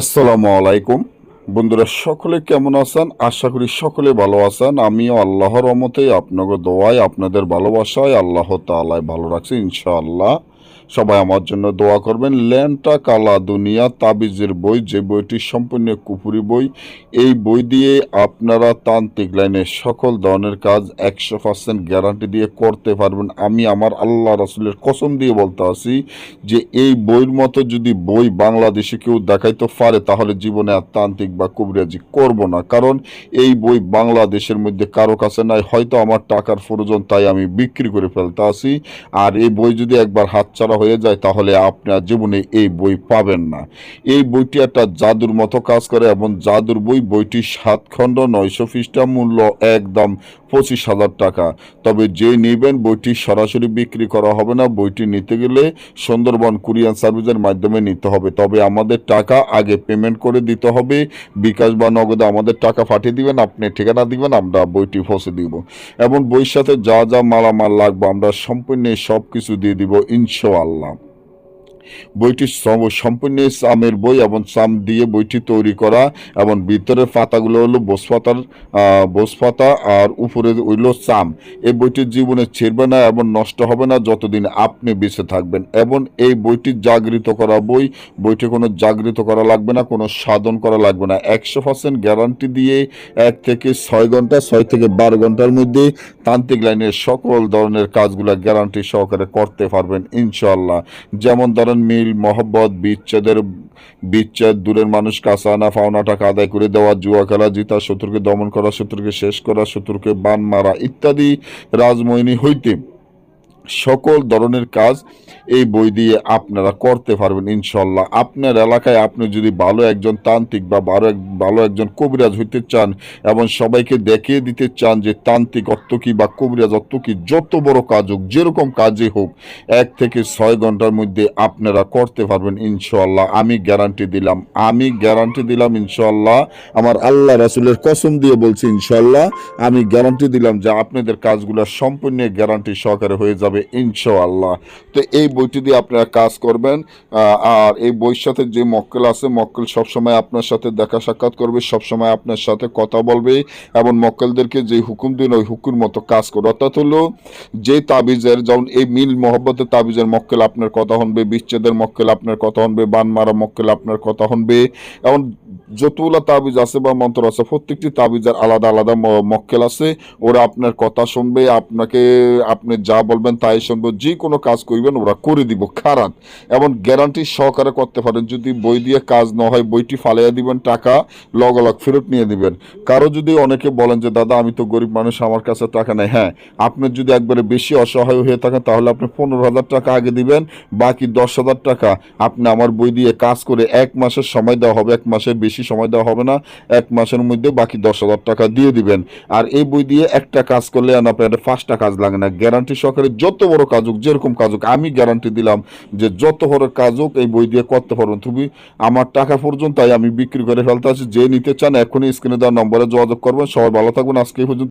আসসালামু আলাইকুম। বন্ধুরা, সকলে কেমন আছেন? আশা করি সকলে ভালো আছেন। আমিও আল্লাহর রহমতে আপনাকে দোয়াই আপনাদের ভালোবাসায় আল্লাহ তালায় ভালো রাখছি, ইনশাআল্লাহ। সবাই আমার জন্য দোয়া করবেন। ল্যান্টা কালা দুনিয়া তাবিজের বই, যে বইটি সম্পূর্ণ কুপুরি বই, এই বই দিয়ে আপনারা তান্ত্রিক লাইনে সকল ধরনের কাজ একশো পার্সেন্ট গ্যারান্টি দিয়ে করতে পারবেন। আমি আমার আল্লাহ রাসুলের কসম দিয়ে বলতে আছি যে, এই বইয়ের মতো যদি বই বাংলাদেশে কেউ দেখাইতে পারে, তাহলে জীবনে আর তান্ত্রিক বা কবিরাজি করব না। কারণ এই বই বাংলাদেশের মধ্যে কারও কাছে নাই, হয়তো আমার টাকার প্রয়োজন তাই আমি বিক্রি করে ফেলতে আসি। আর এই বই যদি একবার হাতছাড়া হয়ে যায়, তাহলে আপনার জীবনে এই বই পাবেন না। এই বইটি একটা জাদুর মতো কাজ করে এবং জাদুর বই বইটি সাত খণ্ড নয়শো পৃষ্ঠা মূল্য একদম পঁচিশ হাজার টাকা। তবে যে নেবেন, বইটি সরাসরি বিক্রি করা হবে না। বইটি নিতে গেলে সুন্দরবন কুরিয়ান সার্ভিসের মাধ্যমে নিতে হবে। তবে আমাদের টাকা আগে পেমেন্ট করে দিতে হবে। বিকাশ বা নগদে আমাদের টাকা পাঠিয়ে দিবেন, আপনি ঠিকানা দিবেন, আমরা বইটি পৌঁছে দিব। এবং বইয়ের সাথে যা যা মালামাল লাগবে, আমরা সম্পূর্ণ সব কিছু দিয়ে দিব, ইনশাআল্লাহ। বইটি সম- সম্পূর্ণ চামের বই এবং চাম দিয়ে বইটি তৈরি করা এবং ভিতরের পাতাগুলো হলো বোস পাতার বোস পাতা আর উপরে হইল চাম এই বইটির জীবনে ছিড়বে না এবং নষ্ট হবে না যতদিন আপনি বেঁচে থাকবেন এবং এই বইটি জাগৃত করা বই, বইটি কোনো জাগৃত করা লাগবে না, কোনো সাধন করা লাগবে না। একশো পার্সেন্ট গ্যারান্টি দিয়ে এক থেকে ছয় ঘণ্টা, ছয় থেকে বারো ঘণ্টার মধ্যে তান্ত্রিক লাইনের সকল ধরনের কাজগুলো গ্যারান্টি সহকারে করতে পারবেন ইনশাল্লাহ যেমন ধরেন মিল, মহব্বত, বিচ্ছেদের, বিচ্ছেদ, দূরের মানুষ কাঁচা পাওনা টাকা আদায় করে দেওয়া, জুয়া খেলা, জিতা, শত্রুকে দমন করা, শত্রুকে শেষ করা, শত্রুকে বান মারা ইত্যাদি রাজময়নী হইতে সকল ধরনের কাজ এই বই দিয়ে আপনারা করতে পারবেন ইনশাল্লাহ। আপনার এলাকায় আপনি যদি ভালো একজন তান্ত্রিক বা ভালো এক ভালো একজন কবিরাজ হইতে চান এবং সবাইকে দেখিয়ে দিতে চান যে তান্ত্রিক অর্থ কি বা কবিরাজ অর্থ কি, যত বড় কাজ হোক, যেরকম কাজে হোক, এক থেকে ছয় ঘণ্টার মধ্যে আপনারা করতে পারবেন ইনশাল্লাহ। আমি গ্যারান্টি দিলাম। আমি গ্যারান্টি দিলাম ইনশাল্লাহ। আমার আল্লাহ রাসুলের কসম দিয়ে বলছি ইনশাল্লাহ। আমি গ্যারান্টি দিলাম যে আপনাদের কাজগুলো সম্পূর্ণ গ্যারান্টি সহকারে হয়ে যাবে। ইনশাআল্লাহ। তো এই বইটি দিয়ে আপনারা কাজ করবেন আর এই বইয়ের সাথে যে মক্কেল আছে, মক্কেল সবসময় আপনার সাথে দেখা সাক্ষাৎ করবে, সবসময় আপনার সাথে কথা বলবে, এবং মক্কেলদেরকে যে হুকুম দিন ওই হুকুম মতো কাজ করবে। অর্থাৎ হলো, যে তাবিজের, যেমন এই মিল মহব্বতের তাবিজের মক্কেল আপনার কথা শুনবে, বিচ্ছেদের মক্কেল আপনার কথা শুনবে বান মারা মক্কেল আপনার কথা শুনবে, এবং যতগুলা তাবিজ আছে বা মন্ত্র আছে, প্রত্যেকটি তাবিজের আলাদা আলাদা মক্কেল আছে, ওরা আপনার কথা শুনবে, আপনাকে, আপনি যা বলবেন তাই শুনবে যে কোনো কাজ করবেন, ওরা করে দিব, খারাপ। এবং গ্যারান্টি সহকারে করতে পারেন, যদি বই দিয়ে কাজ না হয়, বইটি ফালাইয়া দিবেন, টাকা লগ লগ ফেরত নিয়ে দিবেন। কারও যদি অনেকে বলেন যে, দাদা, আমি তো গরিব মানুষ, আমার কাছে টাকা নেই। হ্যাঁ আপনি যদি একবারে বেশি অসহায় হয়ে থাকেন, তাহলে আপনি পনেরো হাজার টাকা আগে দিবেন, বাকি দশ হাজার টাকা আপনি আমার বই দিয়ে কাজ করে এক মাসের সময় দেওয়া হবে, এক মাসের বেশি সময় দেওয়া হবে না, এক মাসের মধ্যে বাকি দশ হাজার টাকা দিয়ে দিবেন। আর এই বই দিয়ে একটা কাজ করলে আপনার একটা পাঁচটা কাজ লাগে না। গ্যারান্টি সহকারে যত বড় কাজ হোক যেরকম কাজ হোক আমি গ্যারান্টি দিলাম যে যত বড় কাজ হোক এই বই দিয়ে করতে পারবেন তুমি আমার টাকা পর্যন্ত আমি বিক্রি করে ফেলতে আছি যে নিতে চান এখনই স্ক্রিনে দেওয়ার নম্বরে যোগাযোগ করবেন। সবাই ভালো থাকবেন। আজকে পর্যন্ত